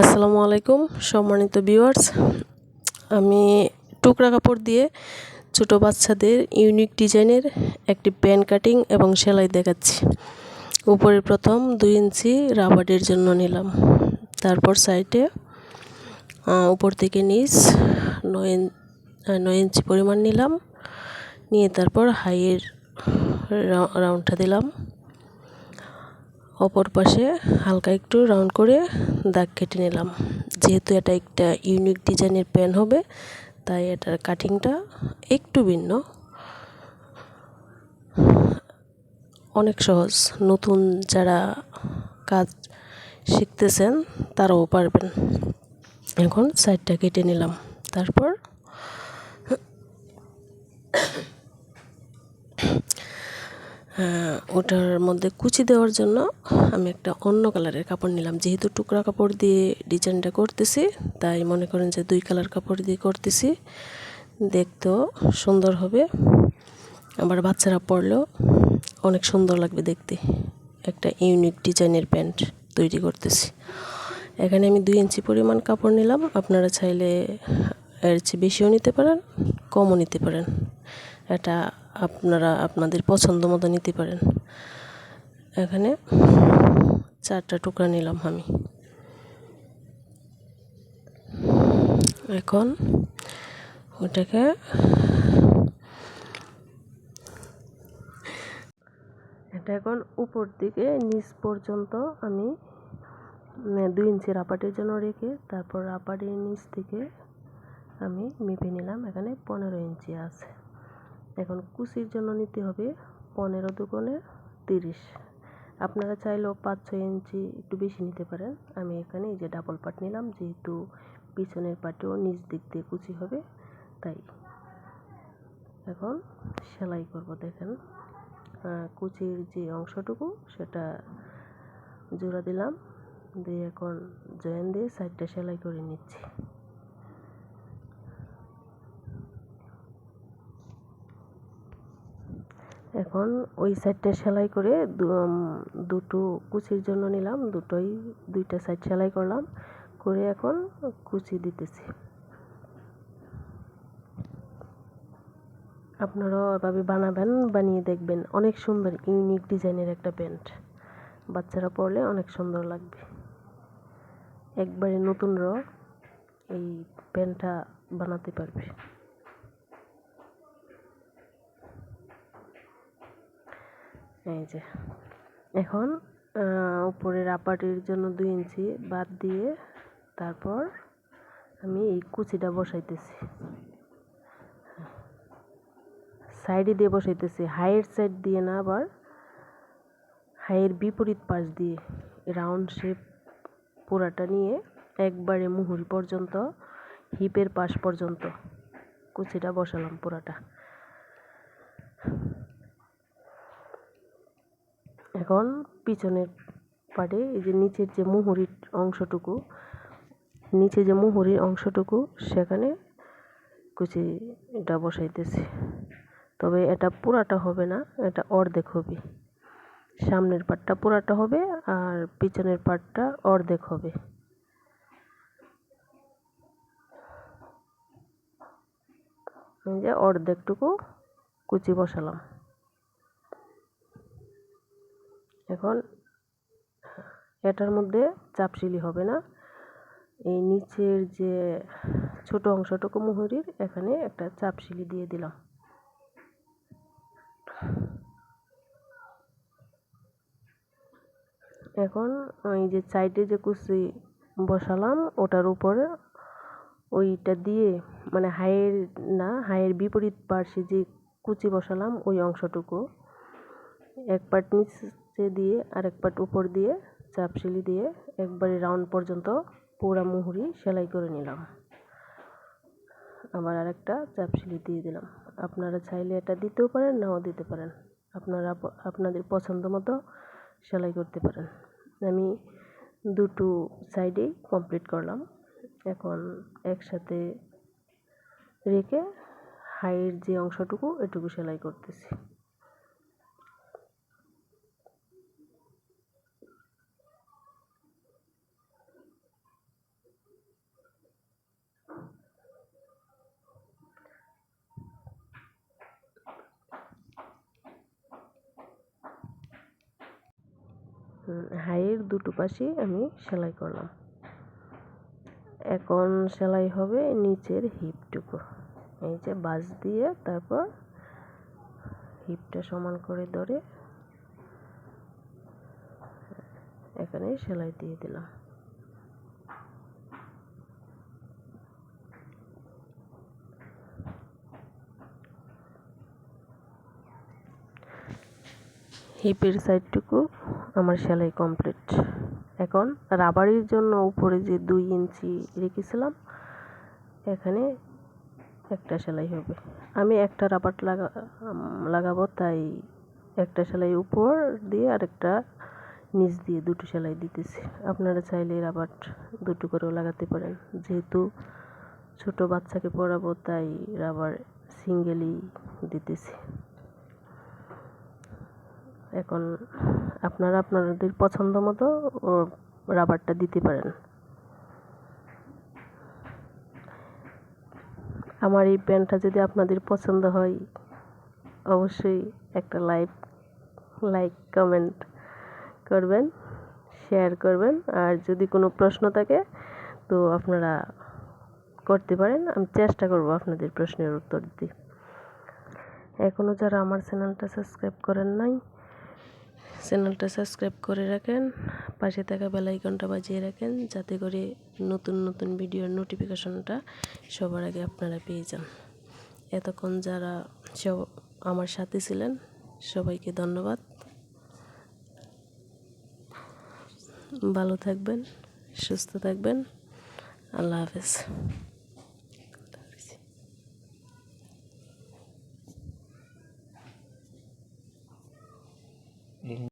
আসসালামু আলাইকুম, সম্মানিত ভিউয়ার্স। আমি টুকরা কাপড় দিয়ে ছোট বাচ্চাদের ইউনিক ডিজাইনের একটি প্যান কাটিং এবং সেলাই দেখাচ্ছি। উপরে প্রথম দুই ইঞ্চি রাবারের জন্য নিলাম। তারপর সাইডে উপর থেকে নিচ নয় নয় ইঞ্চি পরিমাণ নিলাম। নিয়ে তারপর হাইয়ের রাউন্ডটা দিলাম। অপর পাশে হালকা একটু রাউন্ড করে দাগ কেটে নিলাম। যেহেতু এটা একটা ইউনিক ডিজাইনের প্যান হবে, তাই এটার কাটিংটা একটু ভিন্ন। অনেক সহজ। নতুন যারা কাজ শিখতেছেন, তারাও পারবেন। এখন সাইডটা কেটে নিলাম। তারপর ওটার মধ্যে কুচি দেওয়ার জন্য আমি একটা অন্য কালারের কাপড় নিলাম। যেহেতু টুকরা কাপড় দিয়ে ডিজাইনটা করতেছি, তাই মনে করেন যে দুই কালার কাপড় দিয়ে করতেছি। দেখতেও সুন্দর হবে। আবার বাচ্চারা পরলেও অনেক সুন্দর লাগবে দেখতে। একটা ইউনিক ডিজাইনের প্যান্ট তৈরি করতেছি। এখানে আমি দুই ইঞ্চি পরিমাণ কাপড় নিলাম। আপনারা চাইলে এর চেয়ে বেশিও নিতে পারেন, কমও নিতে পারেন। এটা আপনারা আপনাদের পছন্দ মতো নিতে পারেন। এখানে চারটা টুকরা নিলাম আমি। এখন ওটাকে এটা এখন উপর দিকে নিচ পর্যন্ত আমি দুই ইঞ্চি রাপাটির জন্য রেখে তারপর রাপাটির নিচ থেকে আমি মেপে নিলাম। এখানে পনেরো ইঞ্চি আছে। এখন কুচির জন্য নিতে হবে পনেরো দুগুণে তিরিশ। আপনারা চাইলেও পাঁচ ছয় ইঞ্চি একটু বেশি নিতে পারেন। আমি এখানে এই যে ডাবল পাট নিলাম, যেহেতু পিছনের পাটেও নিচ দিক দিয়ে কুচি হবে, তাই এখন সেলাই করব দেখেন। কুচির যে অংশটুকু সেটা জোড়া দিলাম, দিয়ে এখন জয়েন দিয়ে সাইডটা সেলাই করে নিচ্ছি। এখন ওই সাইডটা সেলাই করে দুটো কুচির জন্য নিলাম। দুটোই, দুইটা সাইড সেলাই করলাম। করে এখন কুচি দিতেছি। আপনারাও এভাবে বানাবেন, বানিয়ে দেখবেন। অনেক সুন্দর ইউনিক ডিজাইনের একটা প্যান্ট। বাচ্চারা পরলে অনেক সুন্দর লাগবে। একবারে নতুনরা এই প্যান্টটা বানাতে পারবে। এই যে, এখন উপরের আপাটির জন্য দুই ইঞ্চি বাদ দিয়ে তারপর আমি এই কুচিটা বসাইতেছি। সাইডে দিয়ে বসাইতেছি, হাইয়ের সাইড দিয়ে না, আবার হাইয়ের বিপরীত পাশ দিয়ে রাউন্ড শেপ পোড়াটা নিয়ে একবারে মুহুরি পর্যন্ত হিপের পাশ পর্যন্ত কুচিটা বসালাম পুরাটা। এখন পিছনের পাড়ে এই যে নিচের যে মুহুরির অংশটুকু নিচে যে মুহুরির অংশটুকু, সেখানে কুচিটা বসাইতেছি। তবে এটা পুরাটা হবে না, এটা অর্ধেক হবে। সামনের পাটটা পুরাটা হবে আর পিছনের পাটটা অর্ধেক হবে। যে অর্ধেকটুকু কুচি বসালাম। এখন এটার মধ্যে চাপসিলি হবে না। এই নিচের যে ছোট অংশটুকু মুহুরির, এখানে একটা চাপসিলি দিয়ে দিলাম। এখন ওই যে সাইডে যে কুচি বসালাম, ওটার উপরে ওইটা দিয়ে মানে হাইয়ের না হাইয়ের বিপরীত পার্শ্বে যে কুচি বসালাম, ওই অংশটুকু। এক পার্ট নিচে দিয়ে আরেক পার্ট উপর দিয়ে চাপসিলি দিয়ে একবারে রাউন্ড পর্যন্ত পুরা মুহুরি সেলাই করে নিলাম। আবার আরেকটা চাপসিলি দিয়ে দিলাম। আপনারা চাইলে এটা দিতেও পারেন, নাও দিতে পারেন। আপনারা আপনাদের পছন্দ মতো সেলাই করতে পারেন। আমি দুটো সাইডেই কমপ্লিট করলাম। এখন একসাথে রেখে হাইয়ের যে অংশটুকু, এটুকু সেলাই করতেছি। হাইয়ের দুটো পাশে আমি সেলাই করলাম। এখন সেলাই হবে নিচের হিপটুকু। এই যে বাস দিয়ে তারপর হিপটা সমান করে ধরে এখানে সেলাই দিয়ে দিলাম। হিপের সাইডটুকু আমার সেলাই কমপ্লিট। এখন রাবারের জন্য উপরে যে দুই ইঞ্চি রেখেছিলাম, এখানে একটা সেলাই হবে। আমি একটা রাবার লাগা লাগাবো, তাই একটা সেলাই উপর দিয়ে আরেকটা নিচ দিয়ে দুটো সেলাই দিতেছি। আপনারা চাইলে রাবার দুটো করেও লাগাতে পারেন। যেহেতু ছোট বাচ্চাকে পড়াবো, তাই রাবার সিঙ্গেলই দিতেছি। এখন আপনারা আপনাদের পছন্দ মতো রাবারটা দিতে পারেন। আমার এই প্যান্টটা যদি আপনাদের পছন্দ হয়, অবশ্যই একটা লাইক লাইক, কমেন্ট করবেন, শেয়ার করবেন। আর যদি কোনো প্রশ্ন থাকে, তো আপনারা করতে পারেন। আমি চেষ্টা করব আপনাদের প্রশ্নের উত্তর দিতে। এখনও যারা আমার চ্যানেলটা সাবস্ক্রাইব করেন নাই চ্যানেলটা সাবস্ক্রাইব করে রাখেন, পাশে থাকা বেল আইকনটা বাজিয়ে রাখেন, যাতে করে নতুন নতুন ভিডিওর নোটিফিকেশনটা সবার আগে আপনারা পেয়ে যান। এতক্ষণ যারা সব আমার সাথে ছিলেন, সবাইকে ধন্যবাদ। ভালো থাকবেন, সুস্থ থাকবেন। আল্লাহ হাফেজ।